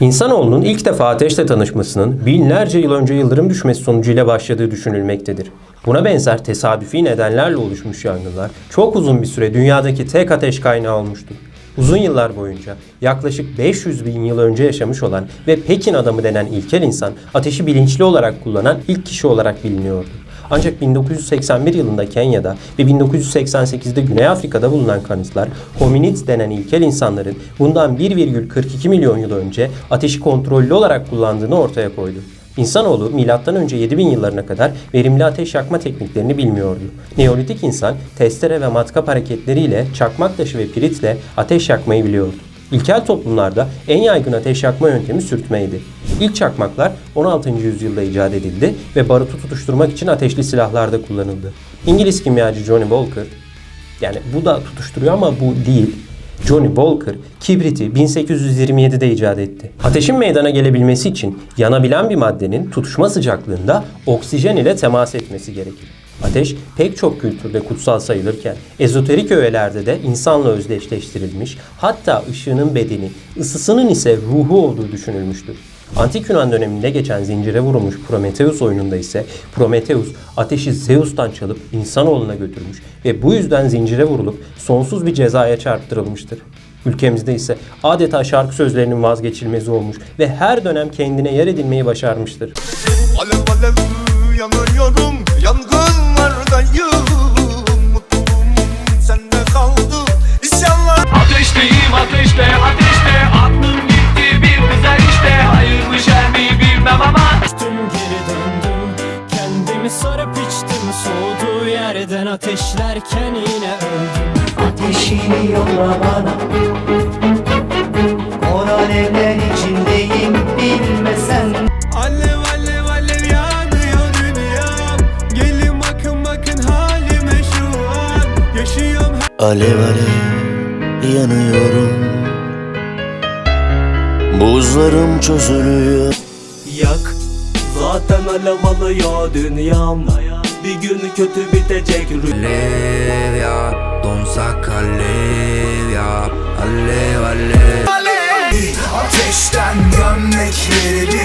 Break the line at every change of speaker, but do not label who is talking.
İnsanoğlunun ilk defa ateşle tanışmasının binlerce yıl önce yıldırım düşmesi sonucuyla başladığı düşünülmektedir. Buna benzer tesadüfi nedenlerle oluşmuş yangınlar çok uzun bir süre dünyadaki tek ateş kaynağı olmuştur. Uzun yıllar boyunca yaklaşık 500 bin yıl önce yaşamış olan ve Pekin adamı denen ilkel insan ateşi bilinçli olarak kullanan ilk kişi olarak biliniyordu. Ancak 1981 yılında Kenya'da ve 1988'de Güney Afrika'da bulunan kanıtlar hominid denen ilkel insanların bundan 1,42 milyon yıl önce ateşi kontrollü olarak kullandığını ortaya koydu. İnsanoğlu M.Ö. 7000 yıllarına kadar verimli ateş yakma tekniklerini bilmiyordu. Neolitik insan testere ve matkap hareketleriyle çakmak taşı ve piritle ateş yakmayı biliyordu. İlkel toplumlarda en yaygın ateş yakma yöntemi sürtmeydi. İlk çakmaklar 16. yüzyılda icat edildi ve barutu tutuşturmak için ateşli silahlarda kullanıldı. İngiliz kimyacı Johnny Walker, yani bu da tutuşturuyor ama bu değil. Johnny Walker kibriti 1827'de icat etti. Ateşin meydana gelebilmesi için yanabilen bir maddenin tutuşma sıcaklığında oksijen ile temas etmesi gerekir. Ateş pek çok kültürde kutsal sayılırken ezoterik öğelerde de insanla özdeşleştirilmiş hatta ışığının bedeni, ısısının ise ruhu olduğu düşünülmüştür. Antik Yunan döneminde geçen zincire vurulmuş Prometheus oyununda ise Prometheus ateşi Zeus'tan çalıp insanoğluna götürmüş ve bu yüzden zincire vurulup sonsuz bir cezaya çarptırılmıştır. Ülkemizde ise adeta şarkı sözlerinin vazgeçilmezi olmuş ve her dönem kendine yer edinmeyi başarmıştır.
Alev alev yanıyorum Yangınlardayım Mutluluğum sende kaldı İsyanlar
Ateşteyim ateşte ateşte. Aklım gitti bir güzel işte. Hayır mı şer mi bilmem ama.
Düştüm geri döndüm Kendimi sarıp içtim. Soğuduğu yerden ateşlerken yine öldüm.
Ateşini yolla bana. Kor alevler içindeyim bilmesen
Alev alev
yanıyorum. Buzlarım çözülüyor.
Yak zaten alev alıyor dünyam. Bir gün kötü bitecek
Alev ya donsak alev ya. Alev alev. Alev ateşten gömlekleri